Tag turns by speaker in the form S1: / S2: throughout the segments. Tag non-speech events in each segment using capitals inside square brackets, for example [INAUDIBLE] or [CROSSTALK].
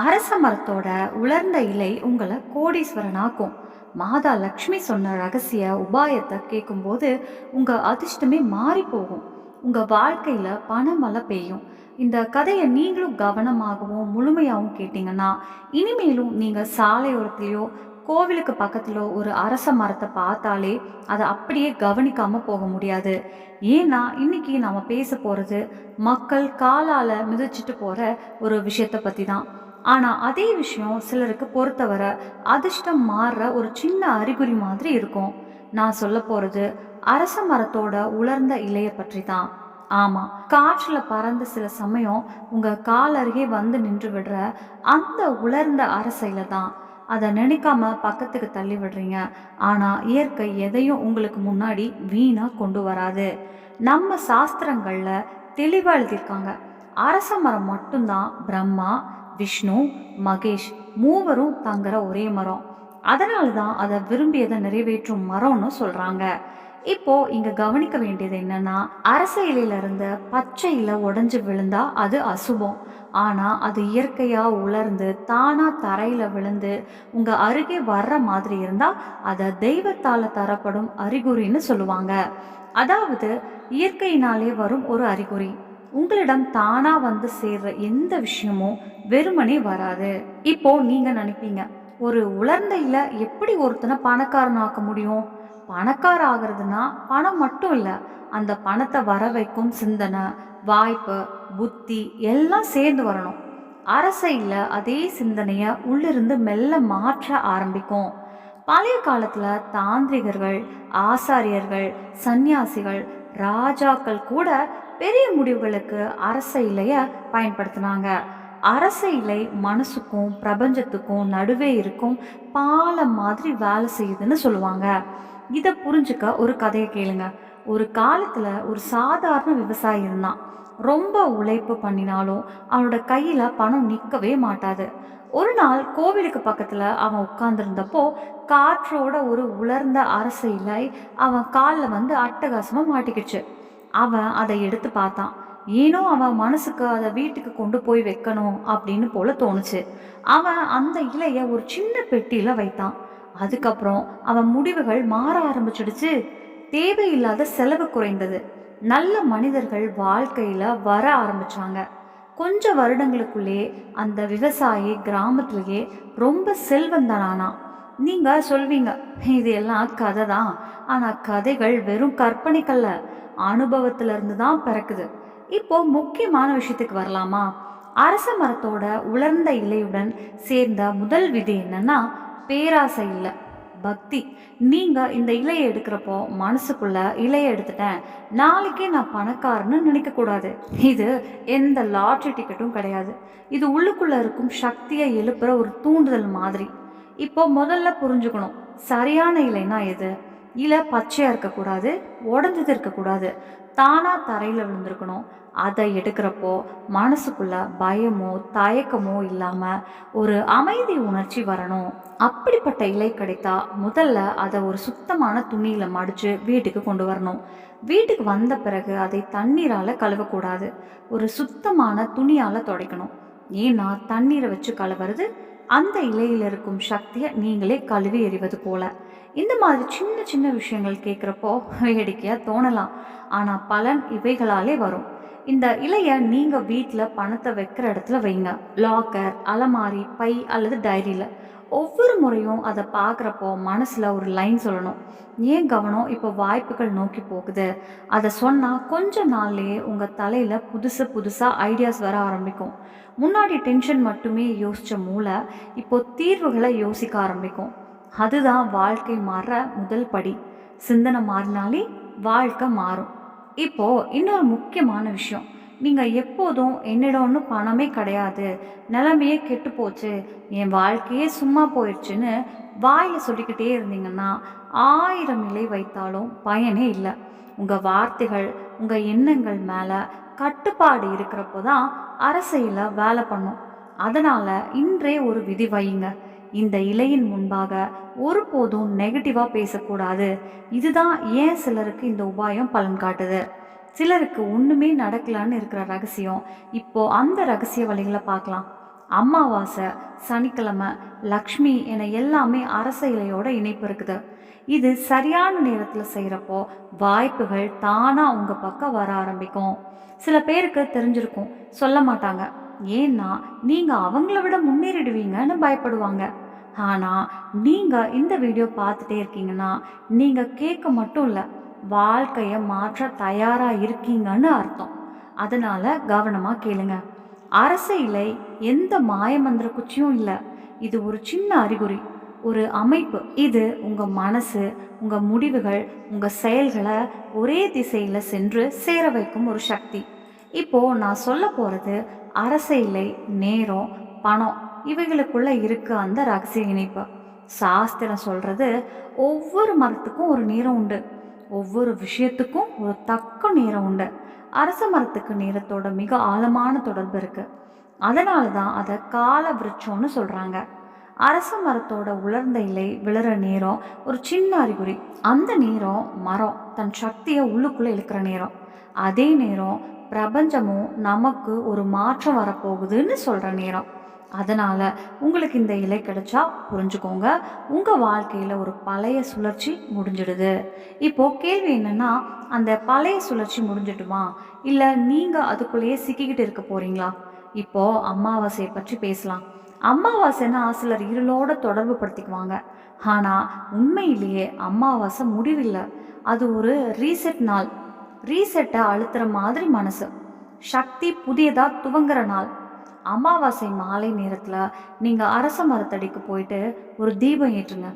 S1: அரச மரத்தோட உலர்ந்த இலை உங்களை கோடீஸ்வரனாக்கும். மாதா லக்ஷ்மி சொன்ன ரகசிய உபாயத்தை கேட்கும்போது உங்கள் அதிர்ஷ்டமே மாறி போகும். உங்கள் வாழ்க்கையில் பணமழை பெய்யும். இந்த கதையை நீங்களும் கவனமாகவும் முழுமையாகவும் கேட்டிங்கன்னா இனிமேலும் நீங்கள் சாலையோரத்துலேயோ கோவிலுக்கு பக்கத்துல ஒரு அரச மரத்தை பார்த்தாலே அதை அப்படியே கவனிக்காமல் போக முடியாது. ஏன்னா இன்னைக்கு நாம் பேச போகிறது மக்கள் காலால் மிதிச்சிட்டு போகிற ஒரு விஷயத்தை பற்றி தான் ஆனால் அதே விஷயம் சிலருக்கு பொறுத்தவரை அதிர்ஷ்டம் மாறுற ஒரு சின்ன அறிகுறி மாதிரி இருக்கும். நான் சொல்ல போகிறது அரச மரத்தோட உலர்ந்த இலையை பற்றி தான் ஆமாம் காற்றில் பறந்து சில சமயம் உங்கள் கால் அருகே வந்து நின்று விடுற அந்த உலர்ந்த அரசையில் தான். அதை நினைக்காம பக்கத்துக்கு தள்ளி விடுறீங்க. ஆனால் இயற்கை எதையும் உங்களுக்கு முன்னாடி வீணாக கொண்டு வராது. நம்ம சாஸ்திரங்களில் தெளிவாக எழுதியிருக்காங்க. அரச மரம் மட்டும்தான் பிரம்மா விஷ்ணு மகேஷ் மூவரும் தங்குற ஒரே மரம். அதனால தான் அதை விரும்பியதை நிறைவேற்றும் மரம்னு சொல்றாங்க. இப்போ இங்க கவனிக்க வேண்டியது என்னன்னா அரச இலையில இருந்த பச்சை இலை உடஞ்சு விழுந்தா அது அசுபம். ஆனா அது இயற்கையா உலர்ந்து தானா தரையில விழுந்து உங்க அருகே வர்ற மாதிரி இருந்தா அதை தெய்வத்தால தரப்படும் அறிகுறின்னு சொல்லுவாங்க. அதாவது இயற்கையினாலே வரும் ஒரு அறிகுறி. உங்களிடம் தானா வந்து சேர்ற எந்த விஷயமும் வெறுமனே வராது. இப்போ நீங்க நினைப்பீங்க ஒரு உலர்ந்த எப்படி ஒருத்தனை பணக்காரன் ஆக்க முடியும்? பணக்கார ஆகிறதுனா பணம் மட்டும் இல்லை அந்த பணத்தை வர வைக்கும் சிந்தனை வாய்ப்பு புத்தி எல்லாம் சேர்ந்து வரணும். அரசையில் அதே சிந்தனையை உள்ளிருந்து மெல்ல மாற்ற ஆரம்பிக்கும். பழைய காலத்தில் தாந்திரிகர்கள் ஆசாரியர்கள் சந்நியாசிகள் ராஜாக்கள் கூட பெரிய முடிவுகளுக்கு அரச இலைய பயன்படுத்தினாங்க. அரச மனசுக்கும் பிரபஞ்சத்துக்கும் நடுவே இருக்கும் பாலம் மாதிரி வேலை செய்யுதுன்னு சொல்லுவாங்க. இதை புரிஞ்சுக்க ஒரு கதையை கேளுங்க. ஒரு காலத்தில் ஒரு சாதாரண விவசாயி இருந்தான். ரொம்ப உழைப்பு பண்ணினாலும் அவனோட கையில் பணம் நிற்கவே மாட்டாது. ஒரு நாள் கோவிலுக்கு பக்கத்தில் அவன் உட்கார்ந்துருந்தப்போ காற்றோட ஒரு உலர்ந்த அரச இலை அவன் காலில் வந்து அட்டகாசமாக மாட்டிக்கிச்சு அவன் அதை எடுத்து பார்த்தான். ஏனோ அவன் மனசுக்கு அதை வீட்டுக்கு கொண்டு போய் வைக்கணும் அப்படின்னு போல தோணுச்சு. அவன் அந்த இலைய ஒரு சின்ன பெட்டியில வைத்தான். அதுக்கப்புறம் அவன் முடிவுகள் மாற ஆரம்பிச்சிடுச்சு. தேவையில்லாத செலவு குறைந்தது. நல்ல மனிதர்கள் வாழ்க்கையில வர ஆரம்பிச்சாங்க. கொஞ்ச வருடங்களுக்குள்ளே அந்த விவசாயி கிராமத்திலேயே ரொம்ப செல்வந்தனானான் நீங்க சொல்வீங்க இது எல்லாம் கதை தான் ஆனா கதைகள் வெறும் கற்பனைக்கல்ல. அனுபவத்துல இருந்து தான் பிறக்குது. இப்போ முக்கியமான விஷயத்துக்கு வரலாமா? அரச மரத்தோட உலர்ந்த இலையுடன் சேர்ந்த முதல் விதி என்னன்னா பேராசை இல்லை பக்தி. நீங்க இந்த இலையை எடுக்கிறப்போ மனசுக்குள்ள இலையை எடுத்துட்டேன். நாளைக்கே நான் பணக்காரன்னு நினைக்க கூடாது. இது எந்த லாட்ரி டிக்கெட்டும் கிடையாது. இது உள்ளுக்குள்ள இருக்கும் சக்தியை எழுப்புற ஒரு தூண்டுதல் மாதிரி. இப்போ முதல்ல புரிஞ்சுக்கணும். சரியான இலைனா எது? இலை பச்சையாக இருக்கக்கூடாது உடஞ்சது இருக்கக்கூடாது. தானாக தரையில் விழுந்திருக்கணும். அதை எடுக்கிறப்போ மனசுக்குள்ள பயமோ தயக்கமோ இல்லாமல் ஒரு அமைதி உணர்ச்சி வரணும். அப்படிப்பட்ட இலை கிடைத்தா முதல்ல அதை ஒரு சுத்தமான துணியில் மடித்து வீட்டுக்கு கொண்டு வரணும். வீட்டுக்கு வந்த பிறகு அதை தண்ணீரால் கழுவக்கூடாது. ஒரு சுத்தமான துணியால் துடைக்கணும். ஏன்னா தண்ணீரை வச்சு கழுவுறது அந்த இலையில் இருக்கும் சக்தியை நீங்களே கழுவி எறிவது போல. இந்த மாதிரி சின்ன சின்ன விஷயங்கள் கேட்குறப்போ வேடிக்கையாக தோணலாம். ஆனால் பலன் இவைகளாலே வரும். இந்த இலைய நீங்கள் வீட்டில் பணத்தை வைக்கிற இடத்துல வைங்க. லாக்கர் அலமாரி பை அல்லது டைரியில். ஒவ்வொரு முறையும் அதை பார்க்குறப்போ மனசில் ஒரு லைன் சொல்லணும். ஏன் கவனம் இப்போ வாய்ப்புகள் நோக்கி போகுது? அதை சொன்னால் கொஞ்ச நாள்லேயே உங்கள் தலையில் புதுசு புதுசாக ஐடியாஸ் வர ஆரம்பிக்கும். முன்னாடி டென்ஷன் மட்டுமே யோசித்த மூளை இப்போ தீர்வுகளை யோசிக்க ஆரம்பிக்கும். அதுதான் வாழ்க்கை மாற முதல் படி. சிந்தனை மாறினாலே வாழ்க்கை மாறும். இப்போ இன்னொரு முக்கியமான விஷயம். நீங்க எப்போதும் என்னிடம் ஒன்றும் பணமே கிடையாது. நிலைமையே கெட்டு போச்சு. என் வாழ்க்கையே சும்மா போயிடுச்சுன்னு வாயை சொல்லிக்கிட்டே இருந்தீங்கன்னா ஆயிரம் நிலை வைத்தாலும் பயனே இல்லை. உங்க வார்த்தைகள் உங்க எண்ணங்கள் மேல கட்டுப்பாடு இருக்கிறப்போ தான் அரசியல வேலை பண்ணும். அதனால இன்றே ஒரு விதி வையுங்க. இந்த இலையின் முன்பாக ஒருபோதும் நெகட்டிவா பேசக்கூடாது. இதுதான் ஏன் சிலருக்கு இந்த உபாயம் பலன் காட்டுது? சிலருக்கு ஒண்ணுமே நடக்கலான்னு இருக்கிற ரகசியம். இப்போ அந்த ரகசிய வழிகளை பார்க்கலாம். அமாவாசை சனிக்கிழமை லக்ஷ்மி என எல்லாமே அரச இலையோட இணைப்பு இருக்குது. இது சரியான நேரத்தில் செய்கிறப்போ வாய்ப்புகள் தானாக உங்கள் பக்கம் வர ஆரம்பிக்கும். சில பேருக்கு தெரிஞ்சிருக்கும். சொல்ல மாட்டாங்க. ஏன்னா நீங்கள் அவங்கள விட முன்னேறிடுவீங்கன்னு பயப்படுவாங்க. ஆனால் நீங்கள் இந்த வீடியோ பார்த்துட்டே இருக்கீங்கன்னா நீங்கள் கேட்க மட்டும் இல்லை வாழ்க்கையை மாற்ற தயாராக இருக்கீங்கன்னு அர்த்தம். அதனால் கவனமாக கேளுங்க. அரசு இலை எந்த மாயமந்திர குச்சியும் இல்லை. இது ஒரு சின்ன அறிகுறி ஒரு அமைப்பு. இது உங்கள் மனசு உங்கள் முடிவுகள் உங்கள் செயல்களை ஒரே திசையில் சென்று சேர வைக்கும் ஒரு சக்தி. இப்போது நான் சொல்ல போகிறது அரச இலை நேரம் பணம் இவைகளுக்குள்ள இருக்கு அந்த ரகசிய இணைப்பு. சாஸ்திரம் சொல்கிறது ஒவ்வொரு மரத்துக்கும் ஒரு நேரம் உண்டு. ஒவ்வொரு விஷயத்துக்கும் ஒரு தக்க நேரம் உண்டு. அரச மரத்துக்கு நேரத்தோட மிக ஆழமான தொடர்பு இருக்குது அதனால தான் அதை கால விருட்சம்னு சொல்கிறாங்க அரச மரத்தோட உலர்ந்த இலை விழுற நேரம் ஒரு சின்ன அறிகுறி. அந்த நேரம் மரம் தன் சக்தியை உள்ளுக்குள்ளே இழுக்கிற நேரம். அதே நேரம் பிரபஞ்சமும் நமக்கு ஒரு மாற்றம் வரப்போகுதுன்னு சொல்கிற நேரம். அதனால் உங்களுக்கு இந்த இலை கிடைச்சா புரிஞ்சுக்கோங்க. உங்கள் வாழ்க்கையில் ஒரு பழைய சுழற்சி முடிஞ்சிடுது. இப்போது கேள்வி என்னன்னா அந்த பழைய சுழற்சி முடிஞ்சிடுமா இல்லை நீங்கள் அதுக்குள்ளேயே சிக்கிக்கிட்டு இருக்க போகிறீங்களா இப்போது அமாவாசையை பற்றி பேசலாம். அமாவாசைன்னா சிலர் இருளோட தொடர்பு படுத்திக்குவாங்க. ஆனால் உண்மையிலேயே அமாவாசை முடிவில்லை. அது ஒரு ரீசெட் நாள். ரீசெட்டை அழுத்துற மாதிரி மனசு. சக்தி புதியதாக துவங்குற நாள். அமாவாசை மாலை நேரத்தில் நீங்கள் அரச மரத்தடிக்கு போயிட்டு ஒரு தீபம் ஏற்றுங்க.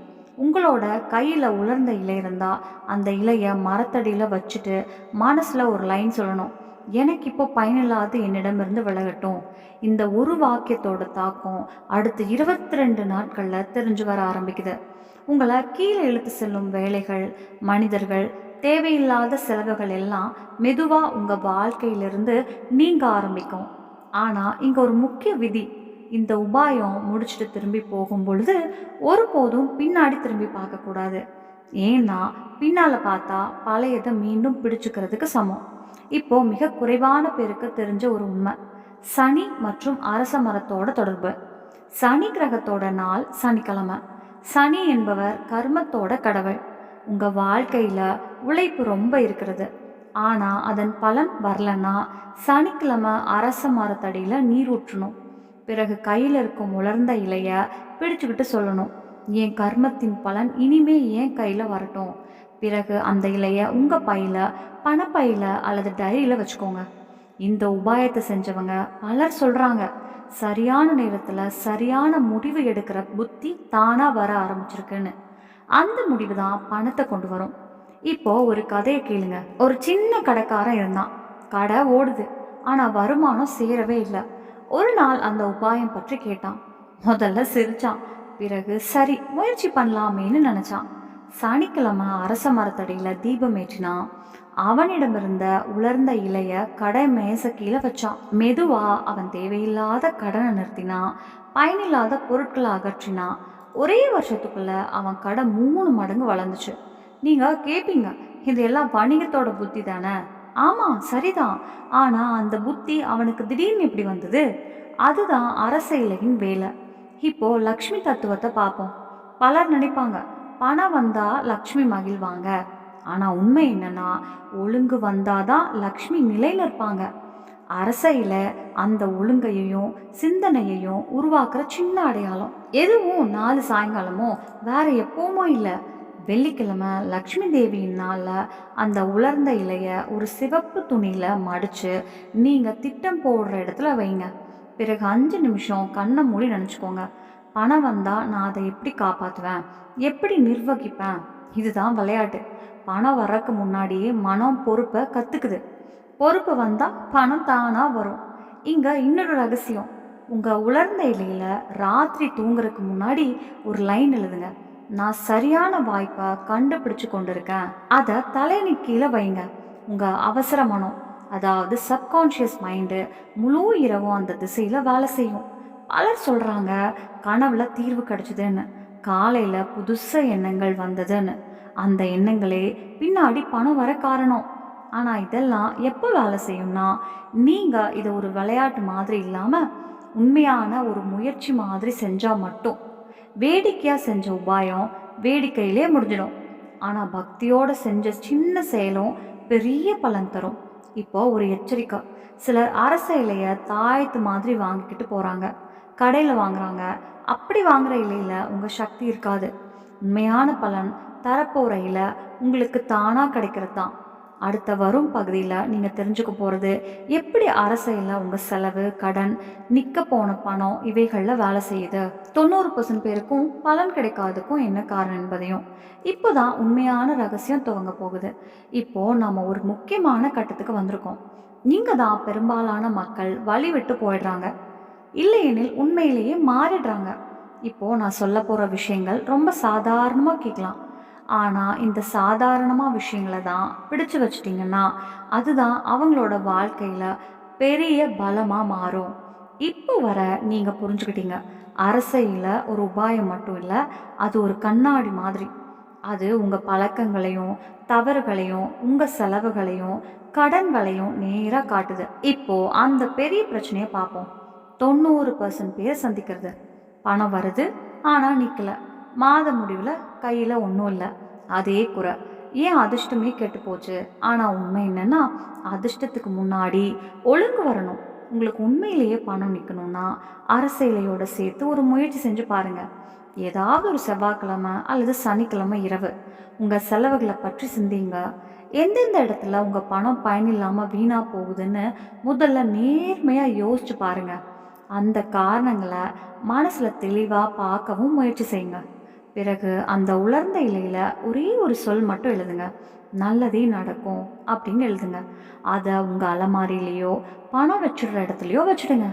S1: உங்களோட கையில் உலர்ந்த இலை இருந்தால் அந்த இலையை மரத்தடியில் வச்சுட்டு மனசில் ஒரு லைன் சொல்லணும். எனக்கு இப்போ பயனில்லாத என்னிடமிருந்து விலகட்டும். இந்த ஒரு வாக்கியத்தோட தாக்கம் அடுத்த இருபத்தி ரெண்டு நாட்களில் தெரிஞ்சு வர ஆரம்பிக்குது. உங்களை கீழே இழுத்து செல்லும் வேலைகள் மனிதர்கள் தேவையில்லாத செலவுகள் எல்லாம் மெதுவாக உங்கள் வாழ்க்கையிலிருந்து நீங்க ஆரம்பிக்கும். ஆனால் இங்கே ஒரு முக்கிய விதி. இந்த உபாயம் முடிச்சுட்டு திரும்பி போகும் பொழுது ஒருபோதும் பின்னாடி திரும்பி பார்க்கக்கூடாது. ஏன்னா பின்னால் பார்த்தா பழையதை மீண்டும் பிடிச்சுக்கிறதுக்கு சமம். இப்போ மிக குறைவான பேருக்கு தெரிஞ்ச ஒரு உண்மை. சனி மற்றும் அரச மரத்தோட தொடர்பு. சனி கிரகத்தோட நாள் சனிக்கிழமை. சனி என்பவர் கர்மத்தோட கடவுள். உங்க வாழ்க்கையில உழைப்பு ரொம்ப இருக்கிறது. ஆனா அதன் பலன் வரலன்னா சனிக்கிழமை அரச மரத்தடியில நீர் ஊற்றணும். பிறகு கையில் இருக்கும் உலர்ந்த இலைய பிடிச்சுக்கிட்டு சொல்லணும். என் கர்மத்தின் பலன் இனிமே என் கையில் வரட்டும். பிறகு அந்த இலைய உங்க பையில பணப்பையில அல்லது டைரியில வச்சுக்கோங்க. இந்த உபாயத்தை செஞ்சவங்க பலர் சொல்றாங்க. சரியான நேரத்துல சரியான முடிவு எடுக்கிற புத்தி தானா வர ஆரம்பிச்சிருக்குன்னு. அந்த முடிவு தான் பணத்தை கொண்டு வரும். இப்போ ஒரு கதையை கேளுங்க. ஒரு சின்ன கடைக்காரன் இருந்தான். கடை ஓடுது. ஆனா வருமானம் சேரவே இல்லை. ஒரு நாள் அந்த உபாயம் பற்றி கேட்டான். முதல்ல சிரிச்சான். பிறகு சரி முயற்சி பண்ணலாமேன்னு நினைச்சான். சனிக்கிழமை அரச மரத்தடியில் தீபம் ஏற்றினான் அவனிடமிருந்த உலர்ந்த இலைய கடை மேச கீழே வச்சான். மெதுவா அவன் தேவையில்லாத கடனை நிறுத்தினான் பயனில்லாத பொருட்களை அகற்றினான் ஒரே வருஷத்துக்குள்ள அவன் கடை மூணு மடங்கு வளர்ந்துச்சு. நீங்க கேட்பீங்க இது எல்லாம் வணிகத்தோட புத்தி தானே? ஆமாம் சரிதான். ஆனால் அந்த புத்தி அவனுக்கு திடீர்னு எப்படி வந்தது? அதுதான் அரச இலையின் வேலை. இப்போ லக்ஷ்மி தத்துவத்தை பார்ப்போம். பலர் நினைப்பாங்க பணம் வந்தால் லக்ஷ்மி மகிழ்வாங்க. ஆனால் உண்மை என்னன்னா ஒழுங்கு வந்தாதான் லக்ஷ்மி நிலையில் இருப்பாங்க. அரசையில் அந்த ஒழுங்கையையும் சிந்தனையையும் உருவாக்குற சின்ன அடையாளம். எதுவும் நாலு சாயங்காலமோ வேற எப்பவுமோ இல்லை. வெள்ளிக்கிழமை லக்ஷ்மி தேவியின் நாளில் அந்த உலர்ந்த இலைய ஒரு சிவப்பு துணியில் மடித்து நீங்கள் திட்டம் போடுற இடத்துல வைங்க. பிறகு அஞ்சு நிமிஷம் கண்ணை மூடி நினச்சிக்கோங்க. பணம் வந்தால் நான் அதை எப்படி காப்பாற்றுவேன் எப்படி நிர்வகிப்பேன்? இதுதான் விளையாட்டு. பணம் வர்றதுக்கு முன்னாடியே மனம் பொறுப்பை கற்றுக்குது பொறுப்பு வந்தால் பணம் தானாக வரும். இங்கே இன்னொரு ரகசியம். உங்கள் உலர்ந்த இலையில் ராத்திரி தூங்குறதுக்கு முன்னாடி ஒரு லைன் எழுதுங்க. நான் சரியான வாய்ப்பை கண்டுபிடிச்சு கொண்டிருக்கேன். அதை தலையணி கீழே வைங்க. உங்கள் அவசர மனம் அதாவது சப்கான்ஷியஸ் மைண்டு முழு இரவும் அந்த திசையில் வேலை செய்யும். பலர் சொல்கிறாங்க கனவுல தீர்வு கிடைச்சதுன்னு. காலையில் புதுசாக எண்ணங்கள் வந்ததுன்னு. அந்த எண்ணங்களே பின்னாடி பணம் வர காரணம். ஆனால் இதெல்லாம் எப்போ வேலை செய்யும்னா நீங்கள் இதை ஒரு விளையாட்டு மாதிரி இல்லாமல் உண்மையான ஒரு முயற்சி மாதிரி செஞ்சால் மட்டும். வேடிக்கையாக செஞ்ச உபாயம் வேடிக்கையிலே முடிஞ்சிடும். ஆனால் பக்தியோடு செஞ்ச சின்ன செயலும் பெரிய பலன் தரும். இப்போ ஒரு எச்சரிக்கை. சிலர் அரச இலையை தாயத்து மாதிரி வாங்கிக்கிட்டு போகிறாங்க கடையில் வாங்குறாங்க. அப்படி வாங்குற இலையில் உங்கள் சக்தி இருக்காது. உண்மையான பலன் தரப்போகிற இலை உங்களுக்கு தானாக கிடைக்கிறது தான் அடுத்த வரும் பகுதியில் நீங்கள் தெரிஞ்சுக்க போகிறது எப்படி அரசையில் உங்கள் செலவு கடன் நிற்க போன பணம் இவைகளில் வேலை செய்யுது. தொண்ணூறு பர்சன்ட் பேருக்கும் பலன் கிடைக்காததுக்கும் என்ன காரணம் என்பதையும். இப்போ தான் உண்மையான ரகசியம் துவங்க போகுது. இப்போது நாம் ஒரு முக்கியமான கட்டத்துக்கு வந்திருக்கோம். நீங்கள் தான் பெரும்பாலான மக்கள் வழி விட்டு போயிடுறாங்க. இல்லையெனில் உண்மையிலேயே மாறிடுறாங்க. இப்போது நான் சொல்ல போகிற விஷயங்கள் ரொம்ப சாதாரணமாக கேட்கலாம். ஆனால் இந்த சாதாரணமாக விஷயங்களை தான் பிடிச்சு வச்சிட்டிங்கன்னா அதுதான் அவங்களோட வாழ்க்கையில் பெரிய பலமாக மாறும். இப்போ வர நீங்கள் புரிஞ்சுக்கிட்டீங்க. அரசையில் ஒரு உபாயம் மட்டும் இல்லை அது ஒரு கண்ணாடி மாதிரி. அது உங்கள் பழக்கங்களையும் தவறுகளையும் உங்கள் செலவுகளையும் கடன்களையும் நேராக காட்டுது. இப்போது அந்த பெரிய பிரச்சனையை பார்ப்போம் தொண்ணூறு பர்சன்ட் பேர் சந்திக்கிறது. பணம் வருது ஆனால் நிற்கல மாத முடிவில் கையில் ஒன்றும் இல்லை. அதே குறை. ஏன் அதிர்ஷ்டமே கெட்டு போச்சு? ஆனால் உண்மை என்னென்னா அதிர்ஷ்டத்துக்கு முன்னாடி ஒழுங்கு வரணும். உங்களுக்கு உண்மையிலேயே பணம் நிற்கணும்னா அரசியலையோட சேர்த்து ஒரு முயற்சி செஞ்சு பாருங்கள் ஏதாவது ஒரு செவ்வாய்க்கிழமை அல்லது சனிக்கிழமை இரவு உங்கள் செலவுகளை பற்றி சிந்திங்க. எந்தெந்த இடத்துல உங்கள் பணம் பயனில்லாமல் வீணாக போகுதுன்னு முதல்ல நேர்மையாக யோசிச்சு பாருங்கள் அந்த காரணங்களை மனசில் தெளிவாக பார்க்கவும் முயற்சி செய்யுங்க. பிறகு அந்த உலர்ந்த இலையில் ஒரே ஒரு சொல் மட்டும் எழுதுங்க. நல்லதே நடக்கும் அப்படின்னு எழுதுங்க. அதை உங்கள் அலமாரிலேயோ பணம் வச்சுடுற இடத்துலையோ வச்சுடுங்க.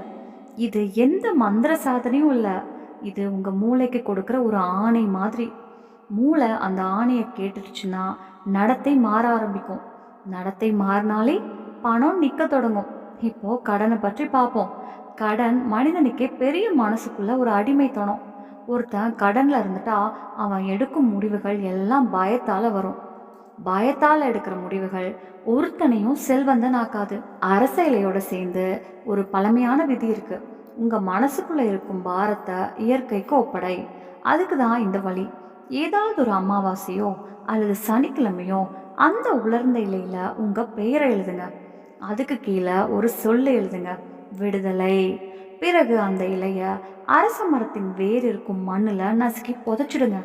S1: இது எந்த மந்திர சாதனையும் இல்லை. இது உங்கள் மூளைக்கு கொடுக்குற ஒரு ஆணை மாதிரி. மூளை அந்த ஆணையை கேட்டுடுச்சுன்னா நடத்தை மாற ஆரம்பிக்கும். நடத்தை மாறினாலே பணம் நிற்க தொடங்கும். இப்போ கடனை பற்றி பார்ப்போம். கடன் மனிதனுக்கே பெரிய மனசுக்குள்ள ஒரு அடிமைத்தனம் ஒருத்தன் கடனில் இருந்துட்டா அவன் எடுக்கும் முடிவுகள் எல்லாம் பயத்தால் வரும். பயத்தால் எடுக்கிற முடிவுகள் ஒருத்தனையும் செல்வந்தன் ஆக்காது அரசியலையோட சேர்ந்து ஒரு பழமையான விதி இருக்குது உங்கள் மனசுக்குள்ளே இருக்கும் பாரத்தை இயற்கைக்கு ஒப்படை. அதுக்கு தான் இந்த வழி. ஏதாவது ஒரு அமாவாசையோ அல்லது சனிக்கிழமையோ அந்த உலர்ந்த இலையில் உங்கள் பெயரை எழுதுங்க. அதுக்கு கீழே ஒரு சொல்லு எழுதுங்க. விடுதலை. பிறகு அந்த இலையை அரச மரத்தின் வேர் இருக்கும் மண்ணில் நசுக்கி புதைச்சிடுங்க.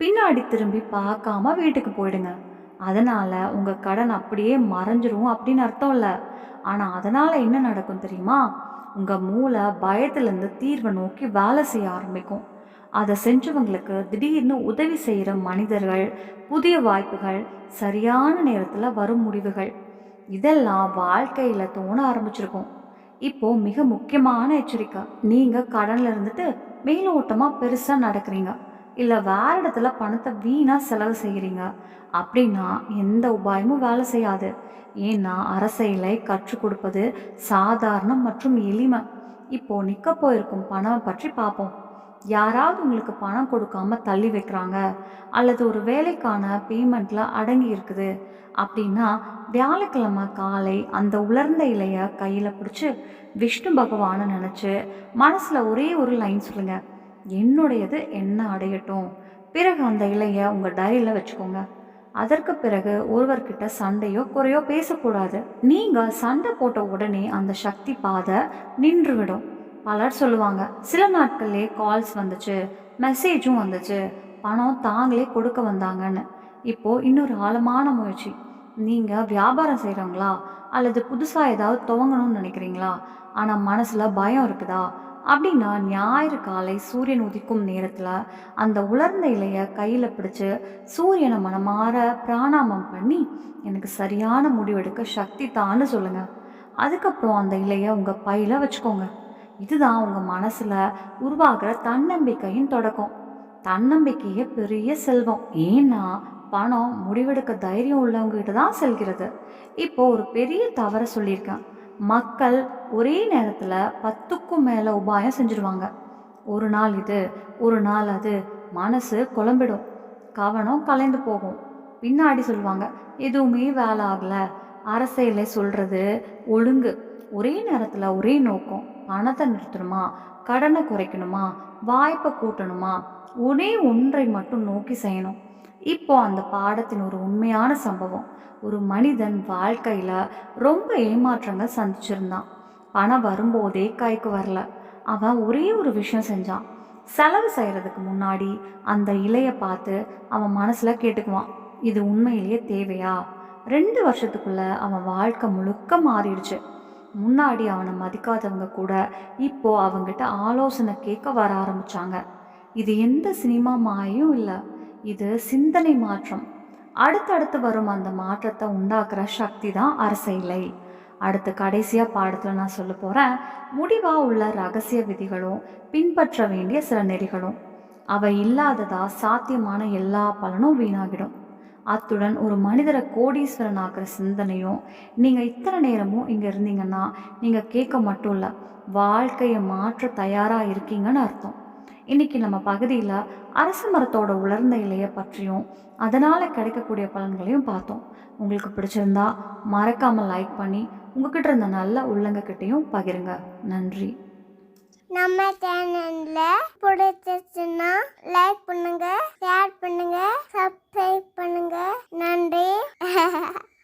S1: பின்னாடி திரும்பி பார்க்காம வீட்டுக்கு போயிடுங்க. அதனால் உங்கள் கடன் அப்படியே மறைஞ்சிரும் அப்படின்னு அர்த்தம் இல்லை. ஆனால் அதனால் என்ன நடக்கும் தெரியுமா? உங்கள் மூளை பயத்துலேருந்து தீர்வை நோக்கி வேலை செய்ய ஆரம்பிக்கும். அதை செஞ்சவங்களுக்கு திடீர்னு உதவி செய்கிற மனிதர்கள் புதிய வாய்ப்புகள் சரியான நேரத்தில் வரும் முடிவுகள். இதெல்லாம் வாழ்க்கையில் தோண ஆரம்பிச்சிருக்கும். இப்போ மிக முக்கியமான எச்சரிக்கை. நீங்கள் கடனில் இருந்துட்டு மேலோட்டமாக பெருசாக நடக்கிறீங்க. இல்லை வேறு இடத்துல பணத்தை வீணாக செலவு செய்கிறீங்க அப்படின்னா எந்த உபாயமும் வேலை செய்யாது. ஏன்னா அரசியலை கற்றுக் கொடுப்பது சாதாரணம் மற்றும் எளிமை. இப்போ நிற்க போயிருக்கும் பணம் பற்றி பார்ப்போம் யாராவது உங்களுக்கு பணம் கொடுக்காம தள்ளி வைக்கிறாங்க. அல்லது ஒரு வேலைக்கான பேமெண்ட்ல அடங்கி இருக்குது. அப்படின்னா வியாழக்கிழமை காலை அந்த உலர்ந்த இலையை கையில் பிடிச்சி விஷ்ணு பகவானை நினச்சி மனசில் ஒரே ஒரு லைன் சொல்லுங்கள் என்னுடையது என்ன அடையட்டும்? பிறகு அந்த இலைய உங்கள் டைரியில் வச்சுக்கோங்க. அதற்கு பிறகு ஒருவர்கிட்ட சண்டையோ குறையோ பேசக்கூடாது. நீங்கள் சண்டை போட்ட உடனே அந்த சக்தி பாதை நின்றுவிடும். பலர் சொல்லுவாங்க சில நாட்கள்லேயே கால்ஸ் வந்துச்சு மெசேஜும் வந்துச்சு பணம் தாங்களே கொடுக்க வந்தாங்கன்னு. இப்போது இன்னொரு ஆழமான முயற்சி. நீங்கள் வியாபாரம் செய்கிறவங்களா அல்லது புதுசாக ஏதாவது துவங்கணும்னு நினைக்கிறீங்களா? ஆனால் மனசில் பயம் இருக்குதா? அப்படின்னா ஞாயிறு காலை சூரியன் உதிக்கும் நேரத்தில் அந்த உலர்ந்த இலையை கையில் பிடிச்சு சூரியனை மனமாற பிராணாமம் பண்ணி எனக்கு சரியான முடிவெடுக்க சக்தி தான்னு சொல்லுங்கள் அதுக்கப்புறம் அந்த இலையை உங்கள் பையில் வச்சுக்கோங்க. இதுதான் உங்கள் மனசில் உருவாகிற தன்னம்பிக்கையின் தொடக்கம். தன்னம்பிக்கையே பெரிய செல்வம். ஏன்னா பணம் முடிவெடுக்க தைரியம் உள்ளவங்ககிட்ட தான் செல்கிறது. இப்போ ஒரு பெரிய தவறை சொல்லியிருக்கேன். மக்கள் ஒரே நேரத்தில் பத்துக்கும் மேலே உபாயம் செஞ்சுருவாங்க. ஒரு நாள் இது ஒரு நாள் அது மனசு குழம்பிடும். கவனம் கலைந்து போகும். பின்னாடி சொல்லுவாங்க எதுவுமே வேலை ஆகலை அரசியலை சொல்கிறது ஒழுங்கு. ஒரே நேரத்தில் ஒரே நோக்கம் பணத்தை நிறுத்தணுமா கடனை குறைக்கணுமா வாய்ப்பை கூட்டணுமா ஒரே ஒன்றை மட்டும் நோக்கி செய்யணும். இப்போ அந்த பாடத்தின் ஒரு உண்மையான சம்பவம். ஒரு மனிதன் வாழ்க்கையில் ரொம்ப ஏமாற்றங்கள் சந்திச்சிருந்தான். பணம் வரும்போதே கைக்கு வரல. அவன் ஒரே ஒரு விஷயம் செஞ்சான். செலவு செய்கிறதுக்கு முன்னாடி அந்த இலையை பார்த்து அவன் மனசில் கேட்டுக்குவான். இது உண்மையிலேயே தேவையா? ரெண்டு வருஷத்துக்குள்ள அவன் வாழ்க்கை முழுக்க மாறிடுச்சு. முன்னாடி அவனை மதிக்காதவங்க கூட இப்போ அவங்ககிட்ட ஆலோசனை கேட்க வர ஆரம்பித்தாங்க இது எந்த சினிமா மாயும் இல்லை. இது சிந்தனை மாற்றம். அடுத்தடுத்து வரும் அந்த மாற்றத்தை உண்டாக்குற சக்தி தான் அரசியலை அடுத்து கடைசியாக பாடத்தில் நான் சொல்ல போகிறேன் முடிவாக உள்ள ரகசிய விதிகளும் பின்பற்ற வேண்டிய சில நெறிகளும். அவை இல்லாததா சாத்தியமான எல்லா பலனும் வீணாகிடும். அத்துடன் ஒரு மனிதரை கோடீஸ்வரன் ஆக்குற சிந்தனையும் நீங்கள் இத்தனை நேரமும் இங்கே இருந்தீங்கன்னா நீங்கள் கேட்க மட்டும் இல்லை வாழ்க்கையை மாற்ற தயாராக இருக்கீங்கன்னு அர்த்தம். இன்னைக்கு நம்ம பகுதியில் அரசு மரத்தோட உலர்ந்த இலையை பற்றியும் அதனால் கிடைக்கக்கூடிய பலன்களையும் பார்த்தோம். உங்களுக்கு பிடிச்சிருந்தா மறக்காமல் லைக் பண்ணி உங்ககிட்ட இருந்த நல்ல உள்ளங்கக்கிட்டேயும் பகிருங்க. நன்றி.
S2: நம்ம சேனல்ல பிடிச்சிருச்சுன்னா லைக் பண்ணுங்க ஷேர் பண்ணுங்க சப்ஸ்கிரைப் பண்ணுங்க. நன்றி. [LAUGHS]